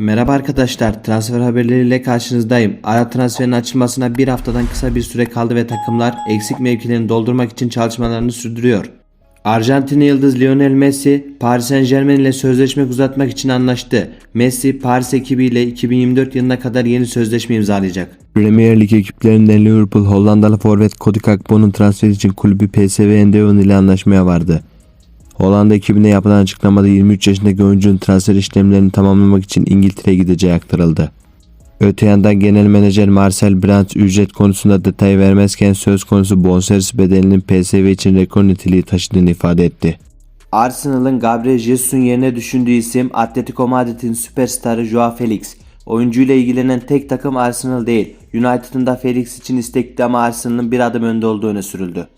Merhaba arkadaşlar, transfer haberleriyle karşınızdayım. Ara transferin açılmasına bir haftadan kısa bir süre kaldı ve takımlar eksik mevkilerini doldurmak için çalışmalarını sürdürüyor. Arjantinli yıldız Lionel Messi, Paris Saint Germain ile sözleşme uzatmak için anlaştı. Messi, Paris ekibiyle 2024 yılına kadar yeni sözleşme imzalayacak. Premier Lig ekiplerinden Liverpool, Hollandalı forvet Cody Gakpo'nun transferi için kulübü PSV Eindhoven ile anlaşmaya vardı. Hollanda ekibine yapılan açıklamada 23 yaşındaki oyuncunun transfer işlemlerini tamamlamak için İngiltere'ye gideceği aktarıldı. Öte yandan genel menajer Marcel Brandt ücret konusunda detay vermezken söz konusu bonservis bedelinin PSV için rekor niteliği taşıdığını ifade etti. Arsenal'ın Gabriel Jesus'un yerine düşündüğü isim Atletico Madrid'in süperstarı Joao Felix. Oyuncuyla ilgilenen tek takım Arsenal değil. United'ın da Felix için istekli ama Arsenal'ın bir adım önde olduğu öne sürüldü.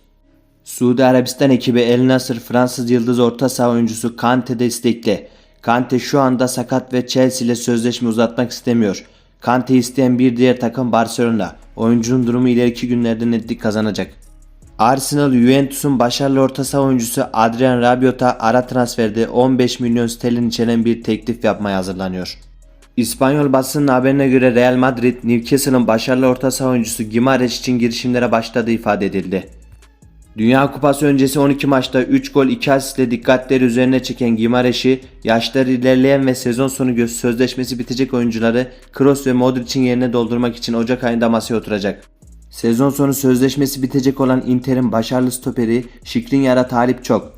Suudi Arabistan ekibi El Nasır Fransız yıldız orta saha oyuncusu Kante de istekli. Kante şu anda sakat ve Chelsea ile sözleşme uzatmak istemiyor. Kante'yi isteyen bir diğer takım Barcelona. Oyuncunun durumu ileriki günlerde netlik kazanacak. Arsenal Juventus'un başarılı orta saha oyuncusu Adrian Rabiot'a ara transferde 15 milyon sterlin içeren bir teklif yapmaya hazırlanıyor. İspanyol basının haberine göre Real Madrid, Newcastle'ın başarılı orta saha oyuncusu Gimares için girişimlere başladığı ifade edildi. Dünya Kupası öncesi 12 maçta 3 gol 2 asistle dikkatleri üzerine çeken Gimareş'i yaşları ilerleyen ve sezon sonu sözleşmesi bitecek oyuncuları Kroos ve Modric'in yerine doldurmak için Ocak ayında masaya oturacak. Sezon sonu sözleşmesi bitecek olan Inter'in başarılı stoperi Skriniar'a talip çok.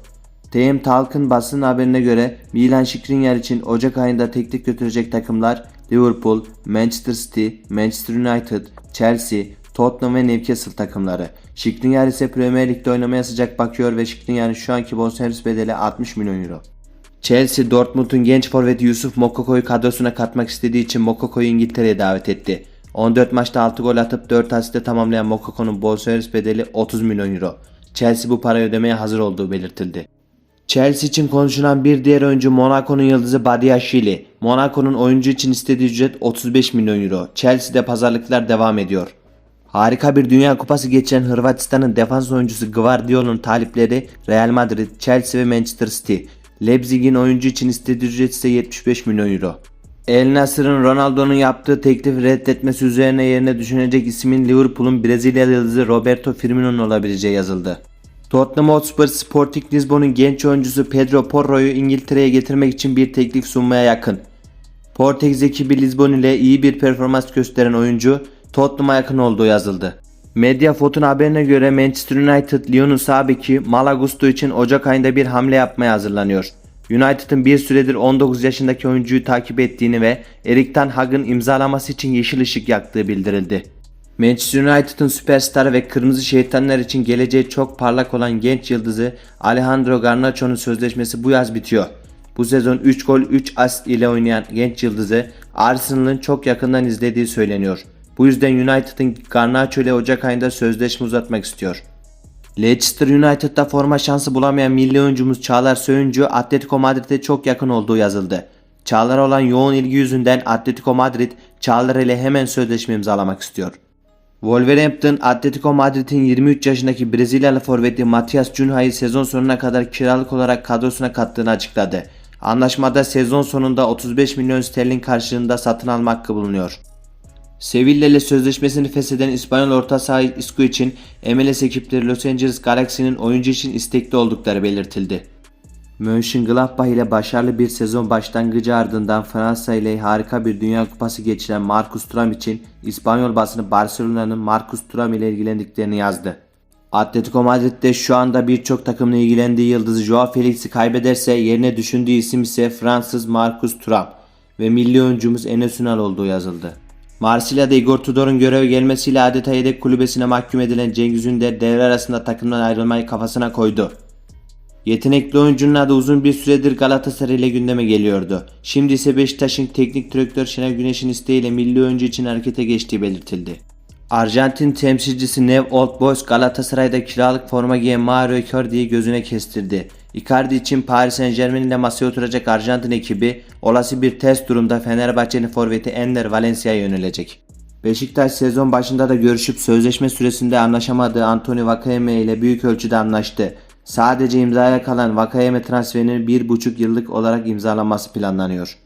TM Talk'ın basın haberine göre Milan Skriniar için Ocak ayında teklif götürecek takımlar Liverpool, Manchester City, Manchester United, Chelsea, Tottenham ve Newcastle takımları. Skriniar ise Premier Lig'de oynamaya sıcak bakıyor ve Skriniar'ın şu anki bonservis bedeli 60 milyon euro. Chelsea Dortmund'un genç forveti Yusuf Mokoko'yu kadrosuna katmak istediği için Mokoko'yu İngiltere'ye davet etti. 14 maçta 6 gol atıp 4 asiste tamamlayan Mokoko'nun bonservis bedeli 30 milyon euro. Chelsea bu parayı ödemeye hazır olduğu belirtildi. Chelsea için konuşulan bir diğer oyuncu Monaco'nun yıldızı Badiashile. Monaco'nun oyuncu için istediği ücret 35 milyon euro. Chelsea'de pazarlıklar devam ediyor. Harika bir Dünya Kupası geçiren Hırvatistan'ın defans oyuncusu Gvardiol'un talipleri Real Madrid, Chelsea ve Manchester City. Leipzig'in oyuncu için istediği ücret ise 75 milyon euro. El Nasır'ın Ronaldo'nun yaptığı teklifi reddetmesi üzerine yerine düşünecek ismin Liverpool'un Brezilyalı yıldızı Roberto Firmino'nun olabileceği yazıldı. Tottenham Hotspur Sporting Lisbon'un genç oyuncusu Pedro Porro'yu İngiltere'ye getirmek için bir teklif sunmaya yakın. Portekiz ekibi Lisbon ile iyi bir performans gösteren oyuncu Tottenham'a yakın olduğu yazıldı. Mediafot'un haberine göre Manchester United Lyon'un sağ beki Malagusto için Ocak ayında bir hamle yapmaya hazırlanıyor. United'ın bir süredir 19 yaşındaki oyuncuyu takip ettiğini ve Erik Ten Hag'ın imzalaması için yeşil ışık yaktığı bildirildi. Manchester United'ın süperstarı ve Kırmızı Şeytanlar için geleceği çok parlak olan genç yıldızı Alejandro Garnacho'nun sözleşmesi bu yaz bitiyor. Bu sezon 3 gol 3 asist ile oynayan genç yıldızı Arsenal'ın çok yakından izlediği söyleniyor. Bu yüzden United'ın Garnacho ile Ocak ayında sözleşme uzatmak istiyor. Leicester United'da forma şansı bulamayan milli oyuncumuz Çağlar Söyüncü Atletico Madrid'e çok yakın olduğu yazıldı. Çağlar'a olan yoğun ilgi yüzünden Atletico Madrid Çağlar ile hemen sözleşme imzalamak istiyor. Wolverhampton, Atletico Madrid'in 23 yaşındaki Brezilyalı forveti Matias Cunha'yı sezon sonuna kadar kiralık olarak kadrosuna kattığını açıkladı. Anlaşmada sezon sonunda 35 milyon sterlin karşılığında satın alma hakkı bulunuyor. Sevilla ile sözleşmesini fesheden İspanyol orta saha Isco için MLS ekipleri Los Angeles Galaxy'nin oyuncu için istekli oldukları belirtildi. Mönchengladbach ile başarılı bir sezon başlangıcı ardından Fransa ile harika bir Dünya Kupası geçiren Marcus Thuram için İspanyol basını Barcelona'nın Marcus Thuram ile ilgilendiklerini yazdı. Atletico Madrid'de şu anda birçok takımla ilgilendiği yıldızı Joao Felix'i kaybederse yerine düşündüğü isim ise Fransız Marcus Thuram ve milli oyuncumuz Enes Ünal olduğu yazıldı. Marsilya'da Igor Tudor'un göreve gelmesiyle adeta yedek kulübesine mahkum edilen Cengiz Ünder devre arasında takımdan ayrılmayı kafasına koydu. Yetenekli oyuncunun adı uzun bir süredir Galatasaray ile gündeme geliyordu. Şimdi ise Beşiktaş'ın teknik direktör Şener Güneş'in isteğiyle milli oyuncu için harekete geçtiği belirtildi. Arjantin temsilcisi Nev Old Boys Galatasaray'da kiralık forma giyen Mario Icardi'yi gözüne kestirdi. Icardi için Paris Saint Germain ile masaya oturacak Arjantin ekibi olası bir test durumda Fenerbahçe'nin forveti Ender Valencia'ya yönelecek. Beşiktaş sezon başında da görüşüp sözleşme süresinde anlaşamadığı Anthony Vakayeme ile büyük ölçüde anlaştı. Sadece imzaya kalan Vakayeme transferinin bir buçuk yıllık olarak imzalanması planlanıyor.